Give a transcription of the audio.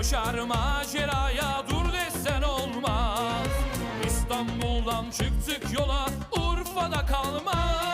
Koşar maceraya dur desen olmaz. İstanbul'dan çıktık yola Urfa'da kalmaz.